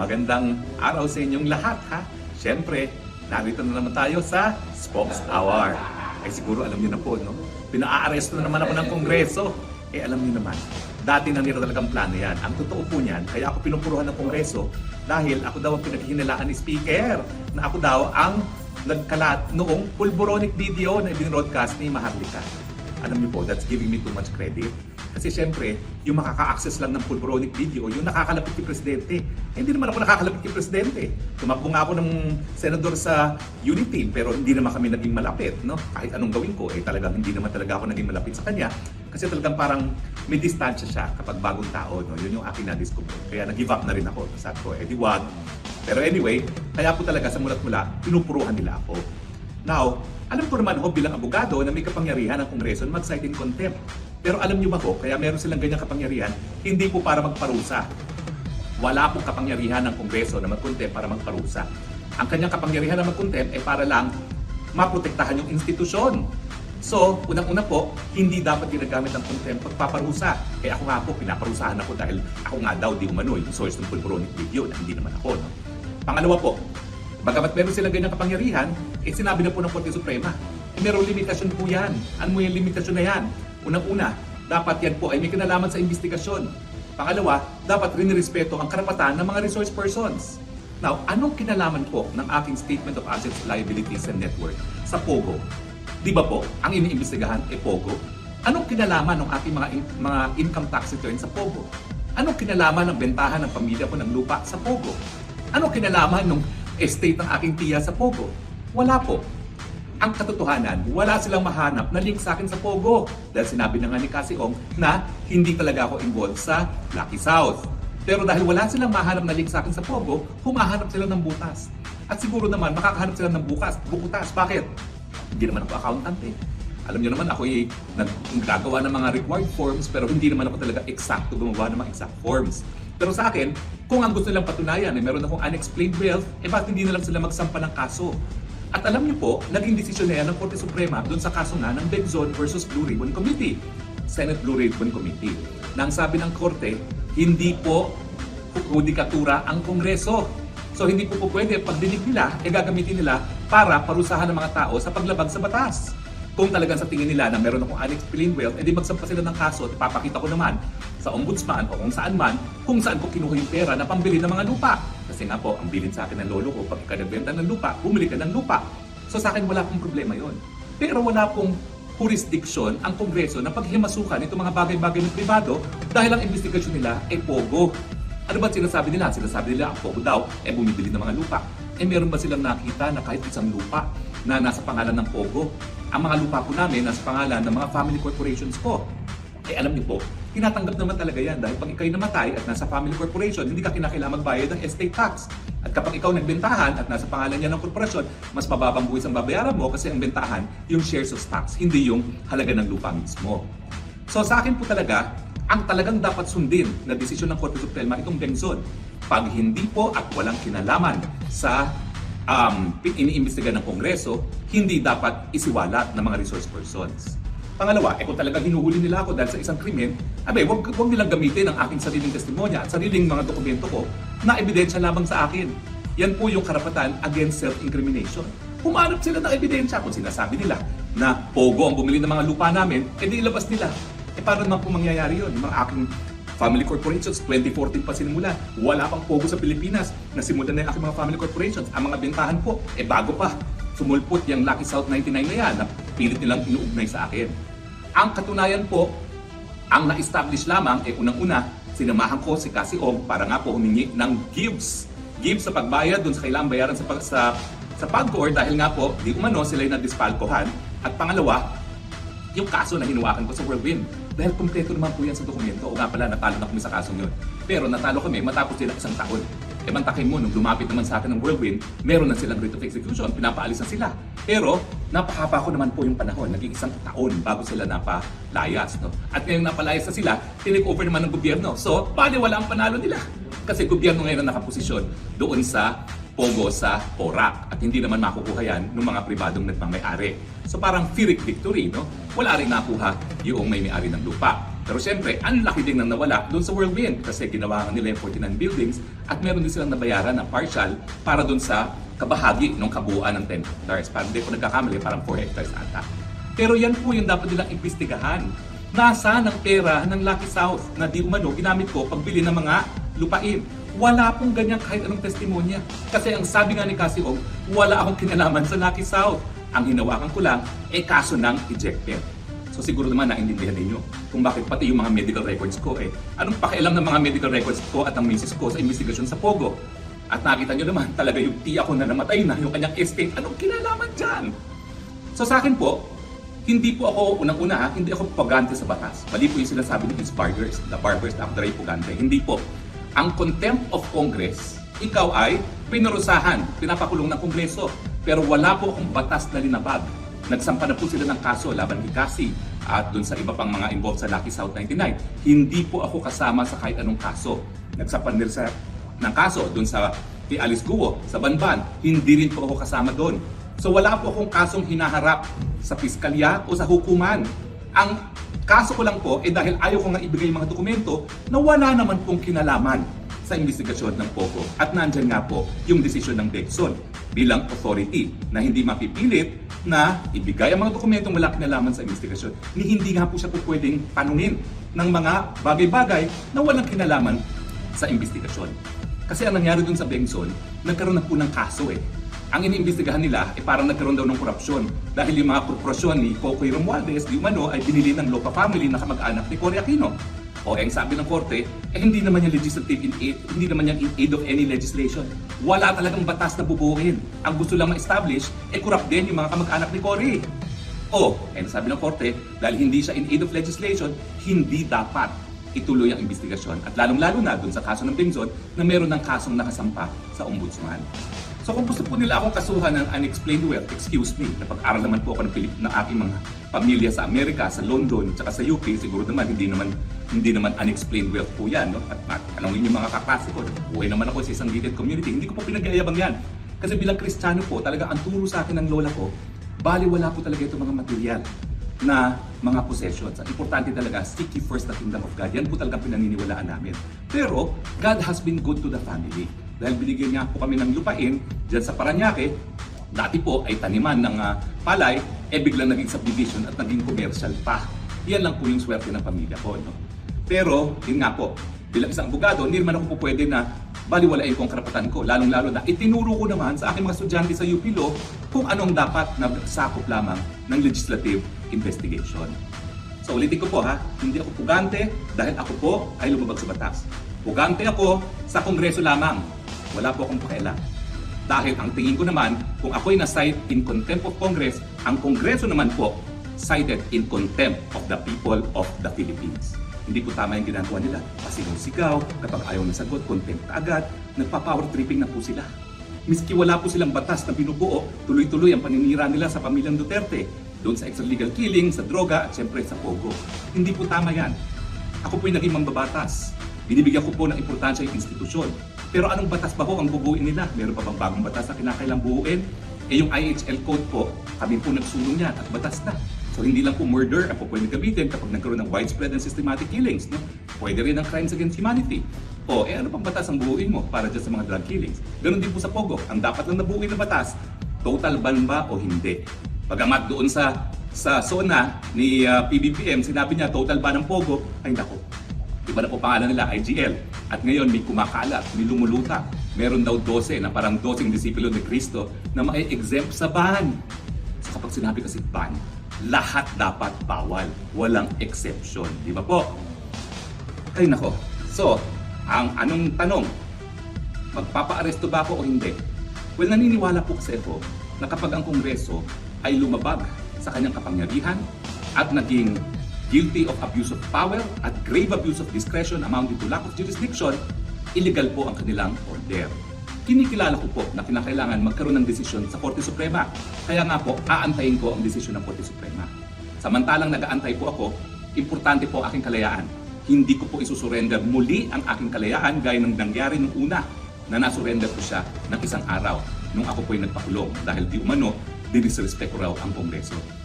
Magandang araw sa inyong lahat ha. Siyempre, narito na naman tayo sa Spokes Hour. Ay siguro alam niyo na po, no? Pinaaresto na naman ako ng Kongreso. Eh alam niyo naman, dati na nila talagang plano yan. Ang totoo po niyan, kaya ako pinupuruhan ng Kongreso dahil ako daw ang pinaghihinalaan ni Speaker na ako daw ang nagkalat noong pulboronic video na ibinroadcast ni Maharlika. Alam niyo po, that's giving me too much credit. Kasi syempre, yung makaka-access lang ng pulboronic video, yung nakakalapit kay Presidente. Eh, hindi naman ako nakakalapit kay Presidente. Tumakbo nga ako ng senador sa Unity, pero hindi naman kami naging malapit. No? Kahit anong gawin ko, eh talagang hindi naman talaga ako naging malapit sa kanya. Kasi talagang parang may distansya siya kapag bagong tao. No? Yun yung akin na-discover. Kaya nag-give up na rin ako. Sabi ko, eh di wag. Pero anyway, kaya po talaga sa mulat mula, pinupuruhan nila ako. Now, alam ko naman ho bilang abogado na may kapangyarihan ang Kongreso na mag-cite in contempt. Pero alam niyo ba ho, kaya meron silang ganyang kapangyarihan, hindi po para magparusa. Wala pong kapangyarihan ng Kongreso na mag-contempt para magparusa. Ang kanyang kapangyarihan na mag-contempt ay para lang maprotektahan yung institusyon. So, unang-una po, hindi dapat ginagamit ang contempt pagpaparusa. Kaya ako nga po, pinaparusahan ako dahil ako nga daw di umano yung ng pulboronic video na hindi naman ako. No? Pangalawa po, bagamat meron silang ganyang kapangyarihan, eh sinabi na po ng Korte Suprema, eh, limitasyon po yan. Ano yung limitasyon na yan? Unang-una, dapat yan po ay may kinalaman sa investigasyon. Pangalawa, dapat rin respeto ang karapatan ng mga resource persons. Now, anong kinalaman po ng aking Statement of Assets, Liabilities and Net Worth sa POGO? Di ba po, ang iniimbestigahan ay POGO? Anong kinalaman ng aking mga, in- mga income tax return sa POGO? Anong kinalaman ng bentahan ng pamilya ko ng lupa sa POGO? Anong kinalaman ng estate ng aking tiya sa POGO? Wala po. Ang katotohanan, wala silang mahanap na link sa akin sa Pogo. Dahil sinabi na nga ni Cassie Ong na hindi talaga ako involved sa Lucky South. Pero dahil wala silang mahanap na link sa akin sa Pogo, humahanap sila ng butas. At siguro naman, makakahanap sila ng bukas, bukutas. Bakit? Hindi naman ako accountant eh. Alam niyo naman ako ay naggagawa ng mga required forms pero hindi naman ako talaga eksakto gumawa ng mga exact forms. Pero sa akin, kung ang gusto nilang patunayan ay meron akong unexplained wealth, eh bakit hindi na lang sila magsampa ng kaso? At alam niyo po, naging desisyon na yan ng Korte Suprema doon sa kaso nga ng Benzon versus Blue Ribbon Committee, Senate Blue Ribbon Committee. Nang sabi ng Korte, hindi po hudikatura ang Kongreso. So hindi po po pwede pag dinig nila, e gagamitin nila para parusahan ng mga tao sa paglabag sa batas. Kung talagang sa tingin nila na meron akong unexplained wealth, edi magsampa sila ng kaso at papakita ko naman sa ombudsman o kung saan man, kung saan ko kinuha yung pera na pambili ng mga lupa. Kasi nga po, ang bilin sa akin ng lolo ko, pag nagbenta ng lupa, bumili ka ng lupa. So sa akin wala pong problema yon. Pero wala pong jurisdiction ang Kongreso na paghimasukan itong mga bagay-bagay ng privado dahil ang investigasyon nila ay pogo. Ano ba sinasabi nila? Sinasabi nila ang pogo daw ay bumibili ng mga lupa. Eh meron ba silang nakita na kahit isang lupa na nasa pangalan ng pogo? Ang mga lupa po namin nasa pangalan ng mga family corporations ko. Eh alam niyo po, tinatanggap naman talaga yan dahil pag ikaw'y namatay at nasa family corporation, hindi ka kinakailangan magbayad ng estate tax. At kapag ikaw nagbentahan at nasa pangalan niya ng korporasyon, mas mababang buwis ang babayaran mo kasi ang bentahan yung shares of stocks, hindi yung halaga ng lupa mismo. So sa akin po talaga, ang talagang dapat sundin na desisyon ng Korte Suprema itong Bengzon. Pag hindi po at walang kinalaman sa um, iniimbestiga ng Kongreso, hindi dapat isiwalat ng mga resource persons. Pangalawa, eh kung talagang hinuhuli nila ako dahil sa isang krimen, abe, wag, wag nilang gamitin ang aking sariling testimonya at sariling mga dokumento ko na ebidensya lamang sa akin. Yan po yung karapatan against self-incrimination. Humanap sila ng ebidensya kung sinasabi nila na pogo ang bumili ng mga lupa namin, edi ilabas nila. Eh paano naman po mangyayari yun? Mga aking family corporations, 2014 pa sinimula. Wala pang pogo sa Pilipinas. Nasimulan na yung aking mga family corporations. Ang mga bentahan po, eh bago pa. Sumulpot yung Lucky South 99 na yan na pilit nilang inuugnay sa akin. Ang katunayan po, ang na-establish lamang, eh unang-una, sinamahan ko si Cassie Ong para nga po humingi ng gives. Gives sa pagbayad dun sa kailangang bayaran sa, sa, sa PAGCOR dahil nga po, di umano sila yung na-dispalkohan. At pangalawa, yung kaso na hinawakan ko sa Whirlwind. Dahil kumpleto naman po yan sa dokumento. O nga pala, natalo na kami sa kasong yun. Pero natalo kami matapos sila isang taon. E mantakin mo, nung lumapit naman sa akin ng Whirlwind, meron na silang writ of execution, pinapaalis na sila. Pero, napahaba ko naman po yung panahon, naging isang taon bago sila napalayas. No? At ngayong napalayas na sila, tinake over naman ng gobyerno. So, bali wala ang panalo nila. Kasi gobyerno ngayon ang nakaposisyon doon sa pogo sa Porac at hindi naman makukuha yan ng mga pribadong nagmamayari. So parang Pyrrhic victory, no? Wala rin nakuha yung may may-ari ng lupa. Pero siyempre, ang laki din nang nawala doon sa Whirlwind kasi ginawa nila yung 49 buildings At meron din silang nabayaran na partial para dun sa kabahagi ng kabuuan ng 10 hectares. Parang hindi ko nagkakamali, parang 4 hectares ata. Pero yan po yung dapat nilang imbestigahan. Nasaan ang pera ng Lucky South na di umano ginamit ko pagbili ng mga lupain? Wala pong ganyan kahit anong testimonya. Kasi ang sabi nga ni Cassie Ong, wala akong kinalaman sa Lucky South. Ang hinawakan ko lang, eh kaso ng ejected. So siguro naman naintindihan ninyo kung bakit pati yung mga medical records ko eh. Anong pakialam ng mga medical records ko at ang misis ko sa investigasyon sa Pogo? At nakita nyo naman talaga yung tiya ko na namatay na, yung kanyang estate, anong kinalaman dyan? So sa akin po, hindi po ako unang-una ha, hindi ako pagante sa batas. Mali po yung sinasabi ni Ms. Barbers, the Barbers na Abdaray Pugante. Hindi po. Ang contempt of Congress, ikaw ay pinarusahan, pinapakulong ng Kongreso. Pero wala po akong batas na linabag. Nagsampa na po sila ng kaso laban kay Cassie at dun sa iba pang mga involved sa Lucky South 99. Hindi po ako kasama sa kahit anong kaso. Nagsampa nila sa ng kaso dun sa kay Alice Guo sa Banban. Hindi rin po ako kasama doon. So wala po akong kasong hinaharap sa piskalya o sa hukuman. Ang kaso ko lang po eh dahil ayaw ko nga ibigay mga dokumento na wala naman pong kinalaman sa investigasyon ng POGO. At nandyan nga po yung desisyon ng Dexon bilang authority na hindi mapipilit na ibigay ang mga dokumentong wala kinalaman sa investigasyon ni hindi nga po siya po pwedeng tanungin ng mga bagay-bagay na walang kinalaman sa investigasyon. Kasi ang nangyari dun sa Bengson, nagkaroon na po ng kaso eh. Ang iniimbestigahan nila, eh parang nagkaroon daw ng korupsyon. Dahil yung mga korporasyon ni Cocoy Romualdez, di umano, ay binili ng Lopa family na kamag-anak ni Cory Aquino. O eh, ang sabi ng korte, eh hindi naman yan legislative in aid, hindi naman yan in aid of any legislation. Wala talagang batas na bubuuin. Ang gusto lang ma-establish, eh corrupt din yung mga kamag-anak ni Cory. O, eh sabi ng korte, dahil hindi siya in aid of legislation, hindi dapat ituloy ang investigasyon at lalong-lalo na dun sa kaso ng Bengzon na meron ng kasong nakasampa sa ombudsman. So kung gusto po nila akong kasuhan ng unexplained wealth, excuse me, napag-aral naman po ako ng, Pilip, ng aking mga pamilya sa Amerika, sa London, at sa UK, siguro naman hindi naman hindi naman unexplained wealth po yan. No? At, at tanongin yung mga kaklase ko, buhay naman ako sa isang gated community, hindi ko po pinag-ayabang yan. Kasi bilang Kristiyano po, talaga ang turo sa akin ng lola ko, bali wala po talaga itong mga material na mga possessions. Ang importante talaga, seek ye first the kingdom of God. Yan po talaga pinaniniwalaan namin. Pero, God has been good to the family. Dahil binigyan niya po kami ng lupain dyan sa Paranaque, dati po ay taniman ng ah, palay, eh biglang naging subdivision at naging commercial pa. Yan lang po yung swerte ng pamilya ko. No? Pero, yun nga po, bilang isang abogado, hindi naman ako po pwede na baliwalain ko ang karapatan ko. Lalong-lalo na itinuro ko naman sa aking mga estudyante sa UP Law kung anong dapat na sakop lamang ng legislative investigation. So ulitin ko po ha, hindi ako pugante dahil ako po ay lumabag sa batas. Pugante ako sa kongreso lamang. Wala po akong pakialam. Dahil ang tingin ko naman, kung ako'y na-cite in contempt of Congress, ang kongreso naman po cited in contempt of the people of the Philippines. Hindi po tama yung ginagawa nila. Pasigaw-sigaw, kapag ayaw na sagot, contempt agad, nagpa-power tripping na po sila. Miski wala po silang batas na binubuo, tuloy-tuloy ang paninira nila sa pamilyang Duterte. Doon sa extralegal killing, sa droga, at syempre sa pogo. Hindi po tama yan. Ako po'y naging mambabatas. Binibigyan ko po ng importansya yung institusyon. Pero anong batas ba ho ang bubuin nila? Meron pa bang bagong batas na kinakailang buuin? Eh yung IHL code po, kami po nagsulong yan at batas na. So hindi lang po murder ang po pwede gamitin kapag nagkaroon ng widespread and systematic killings. No? Pwede rin ang crimes against humanity. O eh ano pang batas ang buuin mo para dyan sa mga drug killings? Ganon din po sa Pogo. Ang dapat lang nabuuin na batas, total ban ba o hindi? Pagamat doon sa sa SONA ni uh, PBBM, sinabi niya total ban ng Pogo, ay nako, Iba na po pangalan nila, IGL. At ngayon may kumakalat, may lumuluta. Meron daw 12 na parang 12 disipulo ni Kristo na mai-exempt sa ban. So kapag sinabi kasi ban, lahat dapat bawal. Walang exception. Di ba po? Ay nako. So, ang anong tanong? Magpapa-aresto ba ako o hindi? Well, naniniwala po kasi ako na kapag ang Kongreso ay lumabag sa kanyang kapangyarihan at naging guilty of abuse of power at grave abuse of discretion amounting to lack of jurisdiction, illegal po ang kanilang order. Kinikilala ko po na kinakailangan magkaroon ng desisyon sa Korte Suprema. Kaya nga po, aantayin ko ang desisyon ng Korte Suprema. Samantalang nag-aantay po ako, importante po aking kalayaan. Hindi ko po isusurrender muli ang aking kalayaan gaya ng nangyari nung una na nasurrender ko siya ng isang araw nung ako po'y nagpakulong dahil di umano, dinisrespect ko raw ang Kongreso.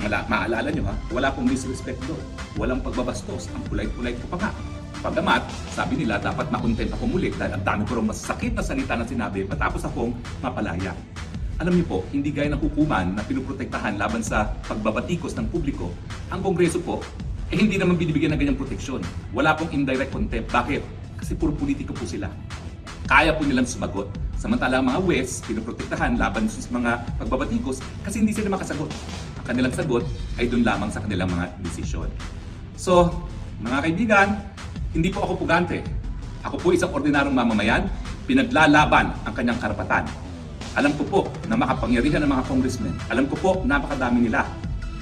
Mala, maalala nyo ha, wala pong disrespect doon. Walang pagbabastos. Ang polite-polite ko pa nga. Pagamat, sabi nila dapat makontent ako muli dahil ang dami ko rin masakit na salita na sinabi matapos akong mapalaya. Alam niyo po, hindi gaya ng hukuman na pinuprotektahan laban sa pagbabatikos ng publiko, ang Kongreso po, eh hindi naman binibigyan ng ganyang proteksyon. Wala pong indirect contempt. Bakit? Kasi puro politiko po sila. Kaya po nilang sumagot. Samantala ang mga West, pinuprotektahan laban sa mga pagbabatikos kasi hindi sila makasagot. Ang kanilang sagot ay doon lamang sa kanilang mga desisyon. So, mga kaibigan, hindi po ako pugante. Ako po isang ordinaryong mamamayan, pinaglalaban ang kanyang karapatan. Alam ko po na makapangyarihan ng mga congressmen. Alam ko po napakadami nila.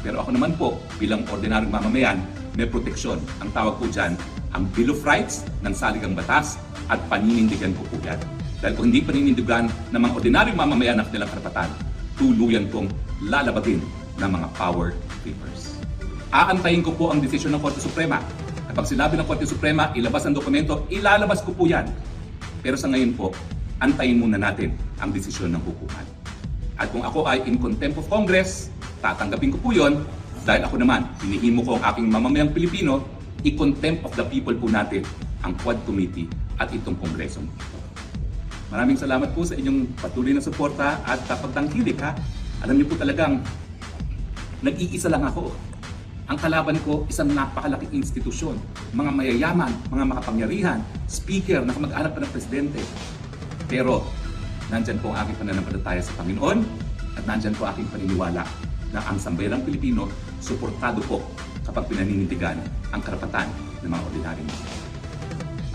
Pero ako naman po, bilang ordinaryong mamamayan, may proteksyon. Ang tawag po dyan, ang Bill of Rights ng saligang batas at paninindigan ko po yan. Dahil kung hindi paninindigan ng mga ordinaryong mamamayan ang kanilang karapatan, tuluyan kong lalabagin ng mga power creepers. Aantayin ko po ang desisyon ng Korte Suprema. Kapag sinabi ng Korte Suprema, ilabas ang dokumento, ilalabas ko po yan. Pero sa ngayon po, antayin muna natin ang desisyon ng hukuman. At kung ako ay in contempt of Congress, tatanggapin ko po yon dahil ako naman, hinihimo ko ang aking mamamayang Pilipino, i-contempt of the people po natin ang Quad Committee at itong Kongreso. Maraming salamat po sa inyong patuloy na suporta at pagtangkilik ha. Alam niyo po talagang nag-iisa lang ako. Ang kalaban ko, isang napakalaking institusyon. Mga mayayaman, mga makapangyarihan, speaker na kamag-anak pa ng presidente. Pero, nandyan po ang aking pananampalataya sa Panginoon at nandyan po aking paniniwala na ang sambayang Pilipino suportado po kapag pinaninindigan ang karapatan ng mga ordinaryong.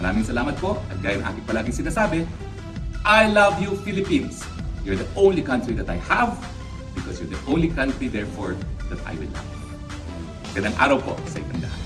Maraming salamat po at gaya ng aking palaging sinasabi, I love you Philippines. You're the only country that I have because you're the only country therefore that I will love. Gandang araw po sa itong lahat.